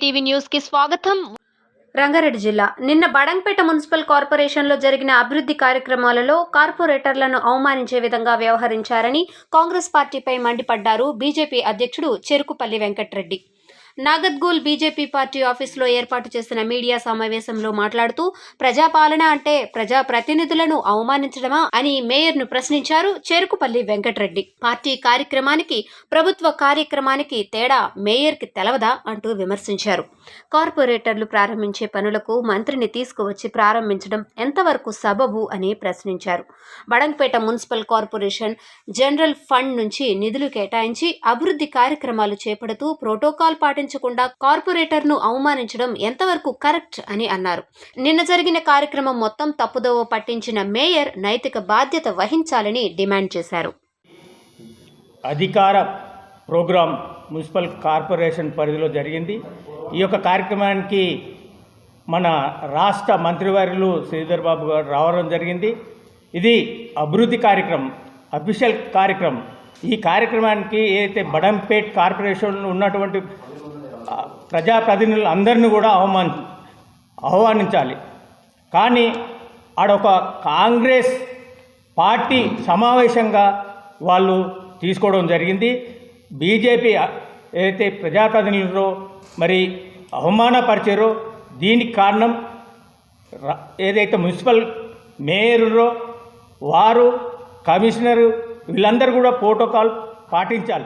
TV న్యూస్కి స్వాగతం. రంగారెడ్డి జిల్లా. నిన్న బడంపేట మున్సిపల్ కార్పొరేషన్లో జరిగిన అభివృద్ధి కార్యక్రమాలలో కార్పొరేటర్లను అవమానించే విధంగా వ్యవహరించారని కాంగ్రెస్ పార్టీపై మండిపడ్డారు బీజేపీ అధ్యక్షుడు చెరుకుపల్లి వెంకట్రెడ్డి. నాగద్గూల్ బీజేపీ పార్టీ ఆఫీసులో ఏర్పాటు చేసిన మీడియా సమావేశంలో మాట్లాడుతూ ప్రజాపాలన అంటే ప్రజా ప్రతినిధులను అవమానించడమా? అని మేయర్ను ప్రశ్నించారు చెరుకుపల్లి వెంకటరెడ్డి. పార్టీ కార్యక్రమానికి ప్రభుత్వ కార్యక్రమానికి తేడా మేయర్కి తెలవదా? అంటూ విమర్శించారు. కార్పొరేటర్లు ప్రారంభించే పనులకు మంత్రిని తీసుకువచ్చి ప్రారంభించడం ఎంతవరకు సబబు? అని ప్రశ్నించారు. Badangpet municipal corporation general fund నుంచి నిధులు కేటాయించి అభివృద్ధి కార్యక్రమాలు చేపడుతూ ప్రోటోకాల్ పాటించకుండా కార్పొరేటర్ను అవమానించడం ఎంతవరకు కరెక్ట్ అని అన్నారు. నిన్న జరిగిన కార్యక్రమం మొత్తం తప్పుదోవ పట్టించిన మేయర్ నైతిక బాధ్యత వహించాలని డిమాండ్ చేశారు. అధికార ప్రోగ్రాం మున్సిపల్ కార్పొరేషన్ పరిధిలో జరిగింది. ఈ యొక్క కార్యక్రమానికి మన రాష్ట్ర మంత్రివర్యులు శ్రీధర్ బాబు గారు రావడం జరిగింది. ఇది అభివృద్ధి కార్యక్రమం అఫీషియల్ కార్యక్రమం. ఈ కార్యక్రమానికి ఏదైతే బడంపేట్ కార్పొరేషన్లో ఉన్నటువంటి ప్రజాప్రతినిధులు అందరినీ కూడా అవమాని ఆహ్వానించాలి. కానీ ఆడొక కాంగ్రెస్ పార్టీ సమావేశంగా వాళ్ళు తీసుకోవడం జరిగింది. బీజేపీ ఏదైతే ప్రజాప్రతినిధులు మరి అవమానపరిచారో దీనికి కారణం ఏదైతే మున్సిపల్ మేయరో వారు కమిషనరు వీళ్ళందరూ కూడా ప్రోటోకాల్ పాటించాలి.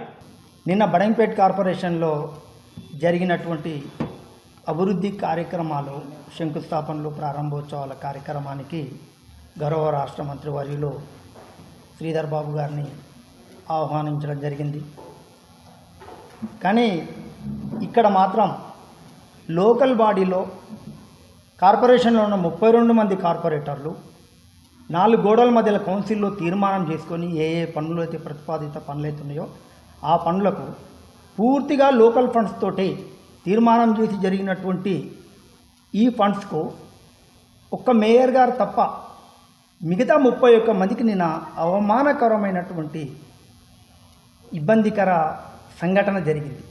నిన్న బడంపేట్ కార్పొరేషన్లో జరిగినటువంటి అభివృద్ధి కార్యక్రమాలు శంకుస్థాపనలు ప్రారంభోత్సవాల కార్యక్రమానికి గౌరవ రాష్ట్ర మంత్రి మంత్రివర్యులు శ్రీధర్ బాబు గారిని ఆహ్వానించడం జరిగింది. కానీ ఇక్కడ మాత్రం లోకల్ బాడీలో కార్పొరేషన్లో ఉన్న ముప్పై రెండు మంది కార్పొరేటర్లు నాలుగు గోడల మధ్యల కౌన్సిల్లో తీర్మానం చేసుకొని ఏ ఏ పనులు అయితే ప్రతిపాదిత పనులు ఉన్నాయో ఆ పనులకు పూర్తిగా లోకల్ ఫండ్స్ తోటి తీర్మానం చేసి జరిగినటువంటి ఈ ఫండ్స్కు ఒక్క మేయర్ గారు తప్ప మిగతా ముప్పై ఒక్క మందికి నిన్న అవమానకరమైనటువంటి ఇబ్బందికర సంఘటన జరిగింది.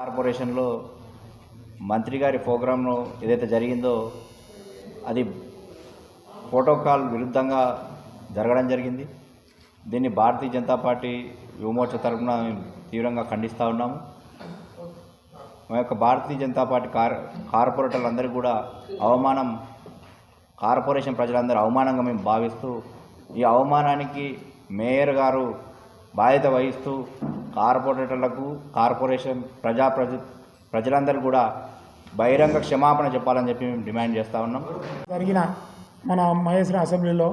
కార్పొరేషన్లో మంత్రి గారి ప్రోగ్రాంలో ఏదైతే జరిగిందో అది ప్రోటోకాల్ విరుద్ధంగా జరగడం జరిగింది. దీన్ని భారతీయ జనతా పార్టీ యువమోర్చా తరఫున మేము తీవ్రంగా ఖండిస్తూ ఉన్నాము. మా యొక్క భారతీయ జనతా పార్టీ కార్ కార్పొరేటర్లందరికీ కూడా అవమానం కార్పొరేషన్ ప్రజలందరూ అవమానంగా మేము భావిస్తూ ఈ అవమానానికి మేయర్ గారు బాధ్యత వహిస్తూ కార్పొరేటర్లకు కార్పొరేషన్ ప్రజా ప్రజ ప్రజలందరూ కూడా బహిరంగ క్షమాపణ చెప్పాలని చెప్పి మేము డిమాండ్ చేస్తూ ఉన్నాం. జరిగిన మన మహేశ్వర అసెంబ్లీలో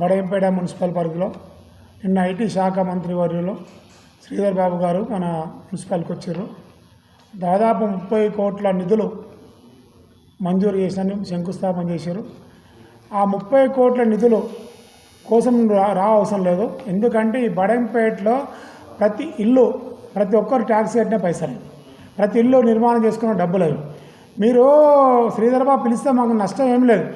బడయంపేట మున్సిపల్ పరిధిలో నిన్న ఐటీ శాఖ మంత్రి వర్యులు శ్రీధర్ బాబు గారు మన మున్సిపాలిటీకి వచ్చారు. దాదాపు ముప్పై కోట్ల నిధులు మంజూరు చేసిన శంకుస్థాపన చేశారు. ఆ ముప్పై కోట్ల నిధులు కోసం రా రా అవసరం లేదు. ఎందుకంటే ఈ బడంపేటలో ప్రతి ఇల్లు ప్రతి ఒక్కరు ట్యాక్స్ కట్టిన పైసలు. ప్రతి ఇల్లు నిర్మాణం చేసుకున్న డబ్బులు అవి. మీరు శ్రీధర్ బాబు పిలిస్తే మాకు నష్టం ఏం లేదు.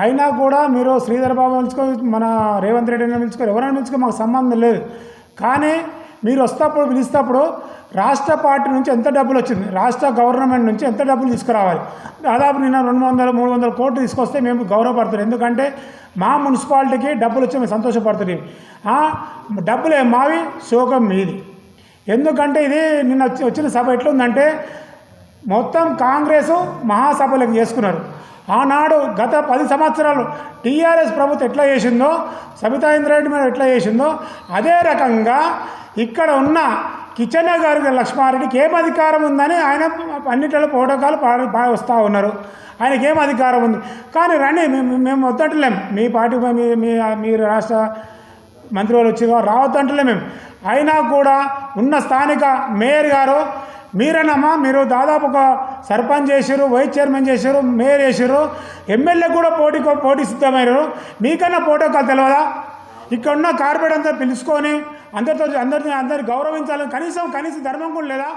అయినా కూడా మీరు శ్రీధర్ బాబు పిలుచుకో మన రేవంత్ రెడ్డిని పిలుచుకో ఎవరైనా పిలుచుకో మాకు సంబంధం లేదు. కానీ మీరు వస్తేప్పుడు పిలిస్తేప్పుడు రాష్ట్ర పార్టీ నుంచి ఎంత డబ్బులు వచ్చింది? రాష్ట్ర గవర్నమెంట్ నుంచి ఎంత డబ్బులు తీసుకురావాలి? దాదాపు నిన్న రెండు వందల మూడు వందల కోట్లు తీసుకొస్తే మేము గౌరవపడుతున్నాం. ఎందుకంటే మా మున్సిపాలిటీకి డబ్బులు వచ్చి మేము సంతోషపడుతున్నాం. డబ్బులు డబ్బులే మావి? శోకం మీది. ఎందుకంటే ఇది నిన్న వచ్చి వచ్చిన సభ ఎట్లుందంటే మొత్తం కాంగ్రెస్ మహాసభలకు చేసుకున్నారు. ఆనాడు గత పది సంవత్సరాలు టీఆర్ఎస్ ప్రభుత్వం ఎట్లా చేసిందో సబితా ఇంద్రారెడ్డి మీద ఎట్లా చేసిందో అదే రకంగా ఇక్కడ ఉన్న కిచెన్ గారి లక్ష్మారెడ్డికి ఏం అధికారం ఉందని ఆయన అన్నిటిలో ప్రోటోకాల్ పాడి పా వస్తూ ఉన్నారు. ఆయనకి ఏం అధికారం ఉంది? కానీ రండి మేము మేము వద్దంటలేం. మీ పార్టీ మీ మీ మీరు రాష్ట్ర మంత్రి వాళ్ళు వచ్చి రావద్దంటలేం మేము అయినా కూడా ఉన్న స్థానిక మేయర్ గారు మీరేనమ్మా మీరు దాదాపు ఒక సర్పంచ్ చేశారు వైస్ చైర్మన్ చేశారు మేయర్ చేశారు ఎమ్మెల్యే కూడా పోటీ పోటీ సిద్ధమయ్యారు మీకన్నా ప్రోటోకాల్ తెలియదా ఇక్కడ ఉన్న కార్పొరేట్ అంతా పిలుచుకొని అందరితో అందరిని అందరిని గౌరవించాలని కనీసం కనీసం ధర్మం కూడా లేదా?